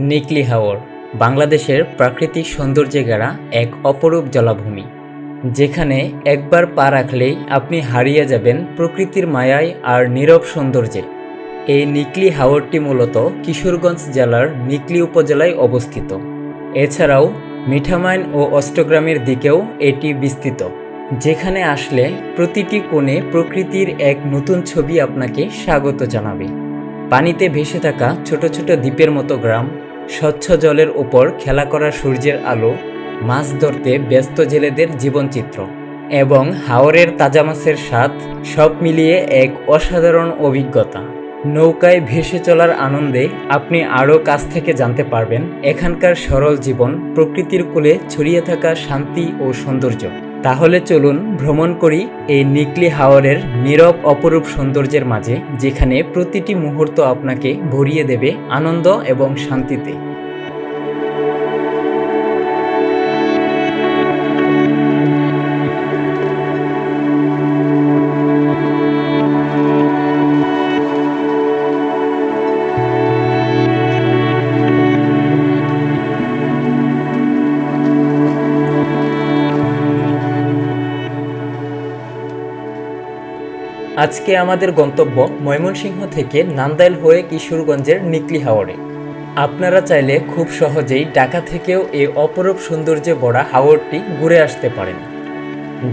নিকলি হাওর, বাংলাদেশের প্রাকৃতিক সৌন্দর্যে ঘেরা এক অপরূপ জলাভূমি, যেখানে একবার পা রাখলেই আপনি হারিয়ে যাবেন প্রকৃতির মায়ায় আর নীরব সৌন্দর্যে। এই নিকলি হাওরটি মূলত কিশোরগঞ্জ জেলার নিকলি উপজেলায় অবস্থিত। এছাড়াও মিঠামাইন ও অষ্টগ্রামের দিকেও এটি বিস্তৃত, যেখানে আসলে প্রতিটি কোণে প্রকৃতির এক নতুন ছবি আপনাকে স্বাগত জানাবে। পানিতে ভেসে থাকা ছোট ছোট দ্বীপের মতো গ্রাম স্বচ্ছ জলের ওপর খেলা করা সূর্যের আলো, মাছ ধরতে ব্যস্ত জেলেদের জীবনচিত্র এবং হাওরের তাজা মাছের স্বাদ সব মিলিয়ে এক অসাধারণ অভিজ্ঞতা। নৌকায় ভেসে চলার আনন্দে আপনি আরও কাছ থেকে জানতে পারবেন এখানকার সরল জীবন প্রকৃতির কোলে ছড়িয়ে থাকা শান্তি ও সৌন্দর্য। তাহলে চলুন ভ্রমণ করি এই নিকলি হাওরের নীরব অপরূপ সৌন্দর্যের মাঝে, যেখানে প্রতিটি মুহূর্ত আপনাকে ভরিয়ে দেবে আনন্দ এবং শান্তিতে। আজকে আমাদের গন্তব্য ময়মনসিংহ থেকে নান্দাইল হয়ে কিশোরগঞ্জের নিকলি হাওরে। আপনারা চাইলে খুব সহজেই ঢাকা থেকেও এই অপরূপ সৌন্দর্যে ভরা হাওরটি ঘুরে আসতে পারেন।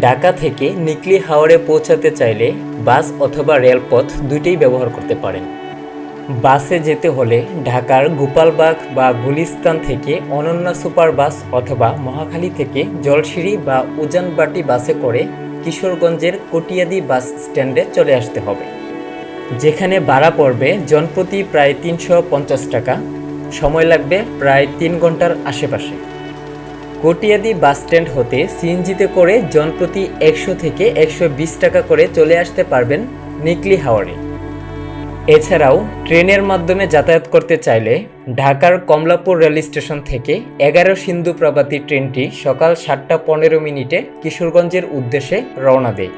ঢাকা থেকে নিকলি হাওরে পৌঁছাতে চাইলে বাস অথবা রেলপথ দুইটাই ব্যবহার করতে পারেন। বাসে যেতে হলে ঢাকার গোপালবাগ বা গুলিস্তান থেকে অনন্যা সুপার বাস অথবা মহাখালী থেকে জলসিঁড়ি বা উজানবাটি বাসে করে কিশোরগঞ্জের কটিয়াদি বাস স্ট্যান্ডে চলে আসতে হবে। যেখানে ভাড়া পড়বে জনপ্রতি প্রায় তিনশো পঞ্চাশ টাকা, সময় লাগবে প্রায় তিন ঘণ্টার আশেপাশে। কটিয়াদি বাস স্ট্যান্ড হতে সিএনজিতে করে জনপ্রতি একশো থেকে একশো বিশ টাকা করে চলে আসতে পারবেন নিকলি হাওড়ে এছাড়াও ট্রেনের মাধ্যমে যাতায়াত করতে চাইলে ঢাকার কমলাপুর রেল স্টেশন থেকে এগারো সিন্ধু প্রভাতী ট্রেনটি সকাল সাতটা পনেরো মিনিটে কিশোরগঞ্জের উদ্দেশ্যে রওনা দেয়,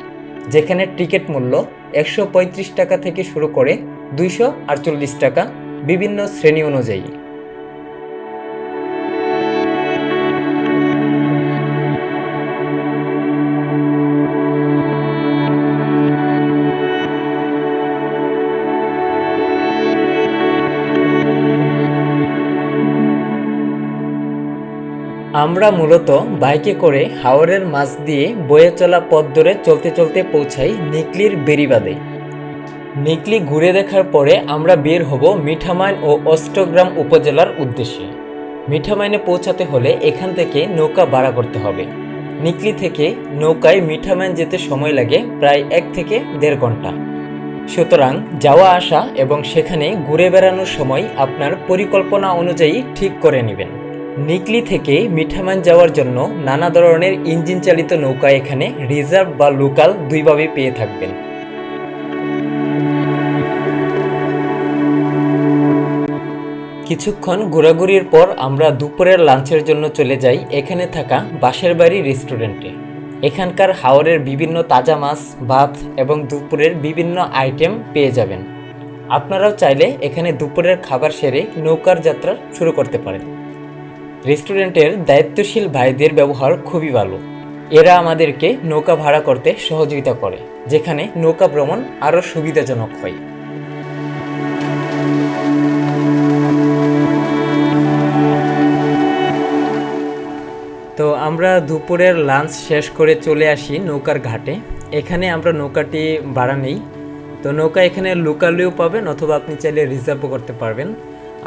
যেখানে টিকিট মূল্য একশো পঁয়ত্রিশ টাকা থেকে শুরু করে দুইশো আটচল্লিশ টাকা বিভিন্ন শ্রেণি অনুযায়ী। আমরা মূলত বাইকে করে হাওরের মাছ দিয়ে বয়ে চলা পথ ধরে চলতে চলতে পৌঁছাই নিকলির বেরিবাদে নিকলি ঘুরে দেখার পরে আমরা বের হব মিঠামাইন ও অষ্টগ্রাম উপজেলার উদ্দেশ্যে। মিঠামাইনে পৌঁছাতে হলে এখান থেকে নৌকা ভাড়া করতে হবে। নিকলি থেকে নৌকায় মিঠামাইন যেতে সময় লাগে প্রায় এক থেকে দেড় ঘণ্টা। সুতরাং যাওয়া আসা এবং সেখানে ঘুরে বেড়ানোর সময় আপনার পরিকল্পনা অনুযায়ী ঠিক করে নেবেন। নিকলি থেকে মিঠামান যাওয়ার জন্য নানা ধরনের ইঞ্জিন চালিত নৌকা এখানে রিজার্ভ বা লোকাল দুইভাবে পেয়ে থাকবেন। কিছুক্ষণ ঘোরাঘুরির পর আমরা দুপুরের লাঞ্চের জন্য চলে যাই এখানে থাকা বাঁশের বাড়ি রেস্টুরেন্টে। এখানকার হাওরের বিভিন্ন তাজা মাছ, ভাত এবং দুপুরের বিভিন্ন আইটেম পেয়ে যাবেন। আপনারাও চাইলে এখানে দুপুরের খাবার সেরে নৌকার যাত্রা শুরু করতে পারেন। রেস্টুরেন্টের দায়িত্বশীল ভাইদের ব্যবহার খুবই ভালো। এরা আমাদেরকে নৌকা ভাড়া করতে সহযোগিতা করে, যেখানে নৌকা ভ্রমণ আরও সুবিধাজনক হয়। তো আমরা দুপুরের লাঞ্চ শেষ করে চলে আসি নৌকার ঘাটে। এখানে আমরা নৌকাটি ভাড়া নেই। তো নৌকা এখানে লোকালেও পাবেন অথবা আপনি চাইলে রিজার্ভও করতে পারবেন।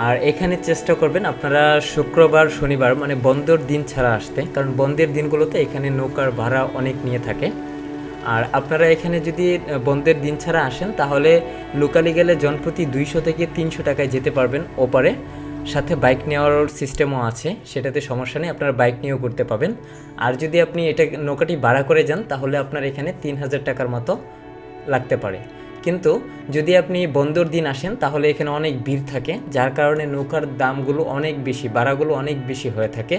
আর এখানে চেষ্টা করবেন আপনারা শুক্রবার, শনিবার মানে বন্ধের দিন ছাড়া আসতে। কারণ বন্ধের দিনগুলোতে এখানে নৌকার ভাড়া অনেক নিয়ে থাকে। আর আপনারা এখানে যদি বন্ধের দিন ছাড়া আসেন, তাহলে লোকালি গেলে জনপ্রতি দুইশো থেকে তিনশো টাকায় যেতে পারবেন ওপারে। সাথে বাইক নেওয়ার সিস্টেমও আছে, সেটাতে সমস্যা নেই, আপনারা বাইক নিয়েও করতে পাবেন। আর যদি আপনি এটা নৌকাটি ভাড়া করে যান, তাহলে আপনার এখানে তিন হাজার টাকার মতো লাগতে পারে। কিন্তু যদি আপনি বন্দর দিন আসেন, তাহলে এখানে অনেক ভিড় থাকে, যার কারণে নৌকার দামগুলো অনেক বেশি, ভাড়াগুলো অনেক বেশি হয়ে থাকে।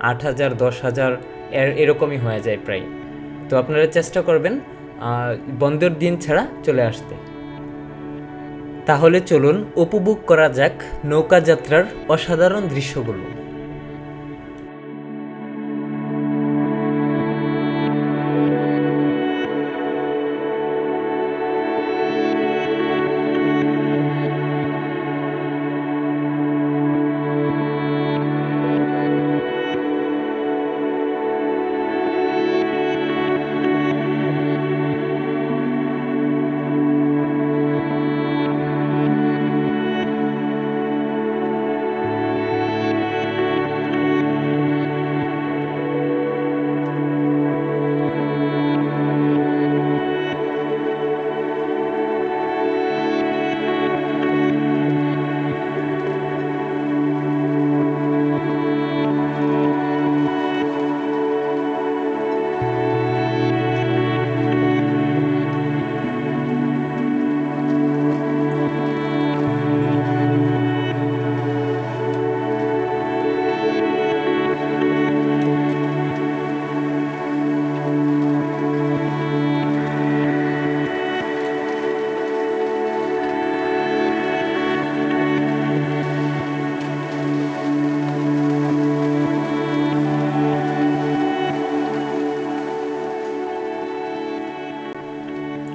আট হাজার, দশ হাজার, এর, এরকমই হয়ে যায় প্রায়। তো আপনারা চেষ্টা করবেন বন্দর দিন ছাড়া চলে আসতে। তাহলে চলুন, উপভোগ করা যাক নৌকা যাত্রার অসাধারণ দৃশ্যগুলো।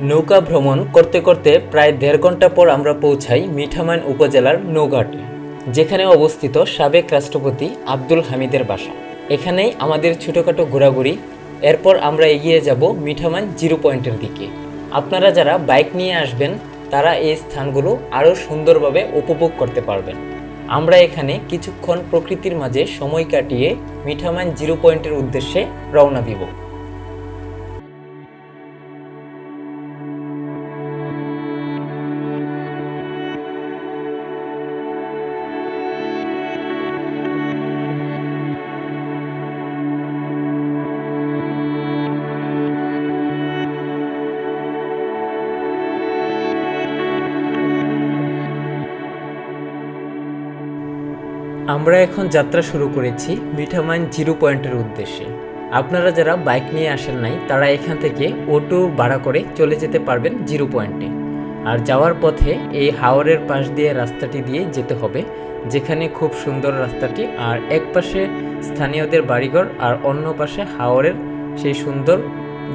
নৌকা ভ্রমণ করতে করতে প্রায় দেড় ঘণ্টা পর আমরা পৌঁছাই মিঠামাইন উপজেলার নৌঘাটে, যেখানে অবস্থিত সাবেক রাষ্ট্রপতি আব্দুল হামিদের বাসা। এখানেই আমাদের ছোটোখাটো ঘোরাঘুরি। এরপর আমরা এগিয়ে যাব মিঠামাইন জিরো পয়েন্টের দিকে। আপনারা যারা বাইক নিয়ে আসবেন, তারা এই স্থানগুলো আরও সুন্দরভাবে উপভোগ করতে পারবেন। আমরা এখানে কিছুক্ষণ প্রকৃতির মাঝে সময় কাটিয়ে মিঠামাইন জিরো পয়েন্টের উদ্দেশ্যে রওনা দিব। আমরা এখন যাত্রা শুরু করেছি মিঠামাইন জিরো পয়েন্টের উদ্দেশ্যে। আপনারা যারা বাইক নিয়ে আসেন নাই, তারা এখান থেকে অটো ভাড়া করে চলে যেতে পারবেন জিরো পয়েন্টে। আর যাওয়ার পথে এই হাওরের পাশ দিয়ে রাস্তাটি দিয়ে যেতে হবে, যেখানে খুব সুন্দর রাস্তাটি, আর এক পাশে স্থানীয়দের বাড়িঘর, আর অন্য পাশে হাওরের সেই সুন্দর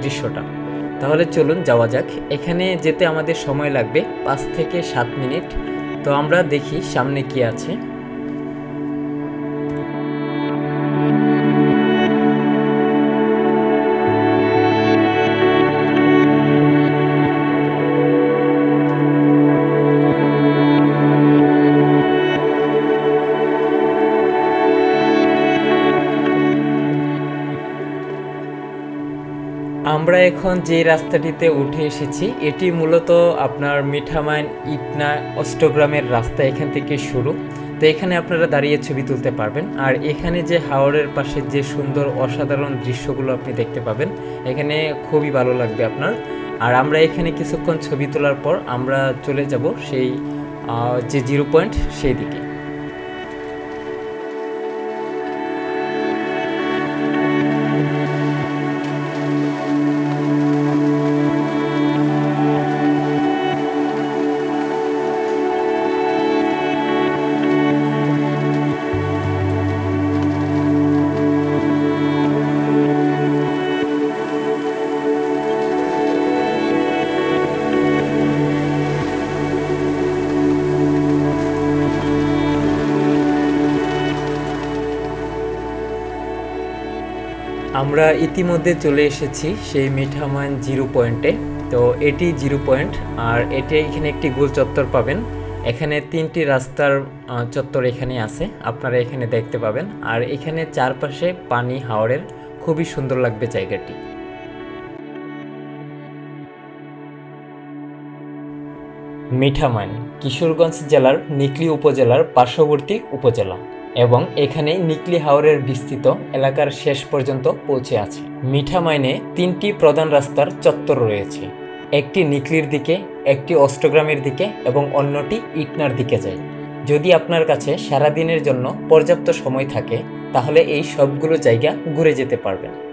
দৃশ্যটা। তাহলে চলুন যাওয়া যাক। এখানে যেতে আমাদের সময় লাগবে পাঁচ থেকে সাত মিনিট। তো আমরা দেখি সামনে কি আছে। এখন যে রাস্তাটিতে উঠে এসেছি, এটি মূলত আপনার মিঠামাইন ইটনা অষ্টগ্রামের রাস্তা এখান থেকে শুরু। তো এখানে আপনারা দাঁড়িয়ে ছবি তুলতে পারবেন। আর এখানে যে হাওড়ের পাশে যে সুন্দর অসাধারণ দৃশ্যগুলো আপনি দেখতে পাবেন, এখানে খুবই ভালো লাগবে আপনার। আর আমরা এখানে কিছুক্ষণ ছবি তোলার পর আমরা চলে যাব সেই যে জিরো পয়েন্ট, সেই দিকে। আমরা ইতিমধ্যে চলে এসেছি সেই মিঠামান জিরো পয়েন্টে। তো এটি জিরো পয়েন্ট, আর এটি এখানে একটি গোল চত্বর পাবেন। এখানে তিনটি রাস্তার চত্বর এখানে আছে, আপনারা এখানে দেখতে পাবেন। আর এখানে চারপাশে পানি হাওড়ের খুবই সুন্দর লাগবে জায়গাটি। মিঠামাইন কিশোরগঞ্জ জেলার নিকলি উপজেলার পার্শ্ববর্তী উপজেলা। এবং এখানেই নিকলি হাওরের বিস্তৃত এলাকার শেষ পর্যন্ত পৌঁছে আছে। মিঠা মাইনে তিনটি প্রধান রাস্তার চত্বর রয়েছে। একটি নিকলির দিকে, একটি অষ্টগ্রামের দিকে এবং অন্যটি ইটনার দিকে যায়। যদি আপনার কাছে সারাদিনের জন্য পর্যাপ্ত সময় থাকে, তাহলে এই সবগুলো জায়গা ঘুরে যেতে পারবেন।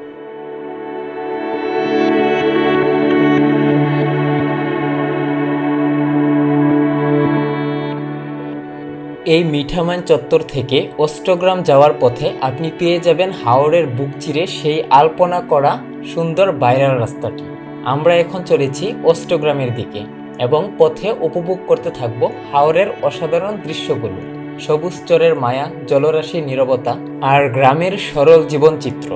এই মিঠামান চত্বর থেকে অষ্টগ্রাম যাওয়ার পথে আপনি পেয়ে যাবেন হাওড়ের বুক চিরে সেই আলপনা করা সুন্দর বাইরাল রাস্তাটি। আমরা এখন চলেছি অষ্টগ্রামের দিকে এবং পথে উপভোগ করতে থাকব হাওড়ের অসাধারণ দৃশ্যগুলো। সবুজ চরের মায়া জলরাশির নীরবতা আর গ্রামের সরল জীবনচিত্র।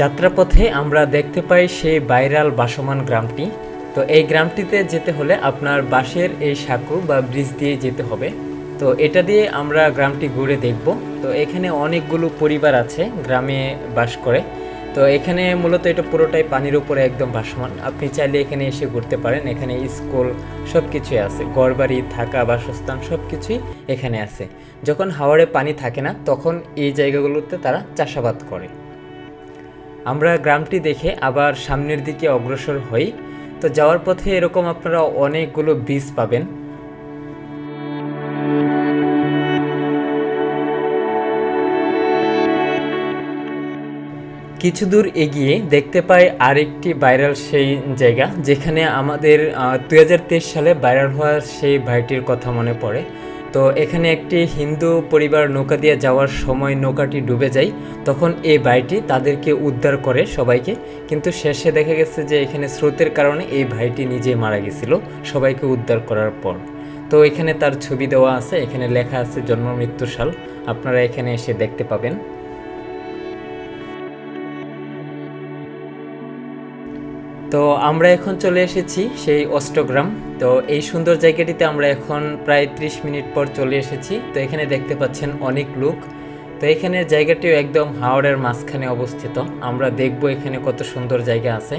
যাত্রাপথে আমরা দেখতে পাই সেই বাইরাল বাসমান গ্রামটি। তো এই গ্রামটিতে যেতে হলে আপনার বাঁশের এই সাঁকু বা ব্রিজ দিয়ে যেতে হবে। তো এটা দিয়ে আমরা গ্রামটি ঘুরে দেখব। তো এখানে অনেকগুলো পরিবার আছে, গ্রামে বাস করে। তো এখানে মূলত এটা পুরোটাই পানির উপরে একদম ভাসমান আপনি চাইলে এখানে এসে ঘুরতে পারেন। এখানে স্কুল সব কিছুই আছে। ঘরবাড়ি, থাকা, বাসস্থান সব কিছুই এখানে আছে। যখন হাওড়ে পানি থাকে না, তখন এই জায়গাগুলোতে তারা চাষাবাদ করে। আমরা গ্রামটি দেখে আবার সামনের দিকে অগ্রসর হই। তো যাওয়ার পথে এরকম আপনারা অনেকগুলো বীজ পাবেন। কিছু দূর এগিয়ে দেখতে পাই আরেকটি ভাইরাল সেই জায়গা, যেখানে আমাদের দু হাজার তেইশ সালে ভাইরাল হওয়ার সেই ভাইটির কথা মনে পড়ে। তো এখানে একটি হিন্দু পরিবার নৌকা দিয়ে যাওয়ার সময় নৌকাটি ডুবে যায়, তখন এই ভাইটি তাদেরকে উদ্ধার করে সবাইকে। কিন্তু শেষে দেখা গেছে যে এখানে স্রোতের কারণে এই ভাইটি নিজে মারা গেছিল, সবাইকে উদ্ধার করার পর। তো এখানে তার ছবি দেওয়া আছে, এখানে লেখা আছে জন্ম মৃত্যু সাল, আপনারা এখানে এসে দেখতে পাবেন। তো আমরা এখন চলে এসেছি সেই অষ্টগ্রাম। তো এই সুন্দর জায়গাটিতে আমরা এখন প্রায় ত্রিশ মিনিট পর চলে এসেছি। তো এখানে দেখতে পাচ্ছেন অনেক লোক। তো এখানে জায়গাটিও একদম হাওড়ের মাঝখানে অবস্থিত। আমরা দেখব এখানে কত সুন্দর জায়গা আছে।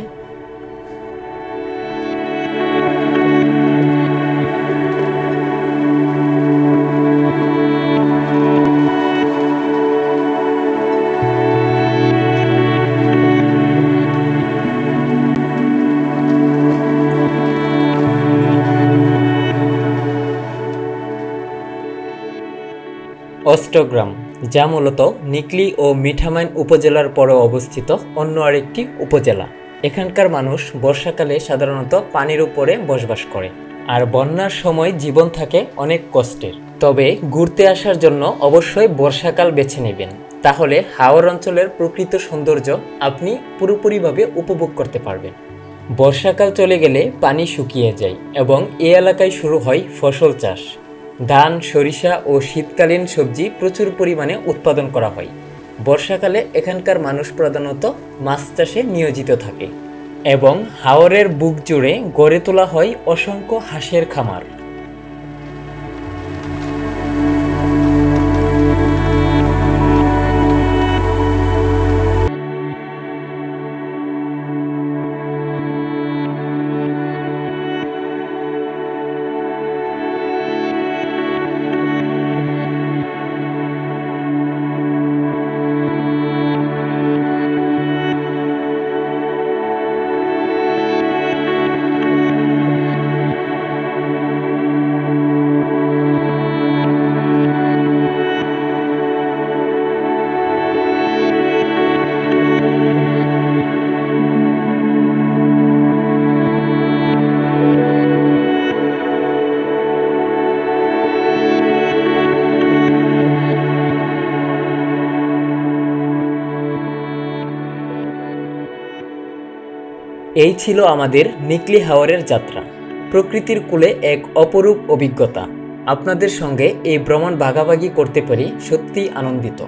অষ্টগ্রাম যা মূলত নিকলি ও মিঠামাইন উপজেলার পরে অবস্থিত অন্য আরেকটি উপজেলা। এখানকার মানুষ বর্ষাকালে সাধারণত পানির উপরে বসবাস করে, আর বন্যার সময় জীবন থাকে অনেক কষ্টের। তবে ঘুরতে আসার জন্য অবশ্যই বর্ষাকাল বেছে নেবেন, তাহলে হাওড় অঞ্চলের প্রকৃত সৌন্দর্য আপনি পুরোপুরিভাবে উপভোগ করতে পারবেন। বর্ষাকাল চলে গেলে পানি শুকিয়ে যায় এবং এ এলাকায় শুরু হয় ফসল চাষ। ধান, সরিষা ও শীতকালীন সবজি প্রচুর পরিমাণে উৎপাদন করা হয়। বর্ষাকালে এখানকার মানুষ প্রধানত মাছ চাষে নিয়োজিত থাকে এবং হাওরের বুক জুড়ে গড়ে তোলা হয় অসংখ্য হাঁসের খামার। এই ছিল আমাদের নিকলি হাওয়ারের যাত্রা। প্রকৃতির কোলে এক অপরূপ অভিজ্ঞতা। আপনাদের সঙ্গে এই ভ্রমণ ভাগাভাগি করতে পারি সত্যি আনন্দিত।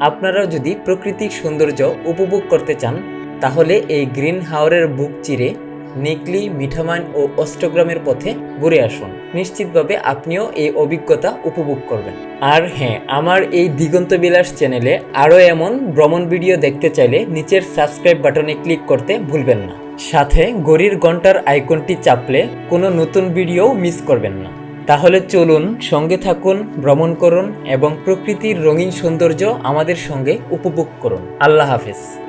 আপনারা যদি প্রাকৃতিক সৌন্দর্য উপভোগ করতে চান, তাহলে এই গ্রিন হাওয়ারের বুক চিরে নিকলি, মিঠামান ও অষ্টগ্রামের পথে ঘুরে আসুন। নিশ্চিতভাবে আপনিও এই অভিজ্ঞতা উপভোগ করবেন। আর হ্যাঁ আমার এই দিগন্ত বিলাস চ্যানেলে আরও এমন ভ্রমণ ভিডিও দেখতে চাইলে নিচের সাবস্ক্রাইব বাটনে ক্লিক করতে ভুলবেন না। সাথে গড়ির ঘণ্টার আইকনটি চাপলে কোনো নতুন ভিডিও মিস করবেন না। তাহলে চলুন সঙ্গে থাকুন, ভ্রমণ করুন এবং প্রকৃতির রঙিন সৌন্দর্য আমাদের সঙ্গে উপভোগ করুন। আল্লাহ হাফেজ।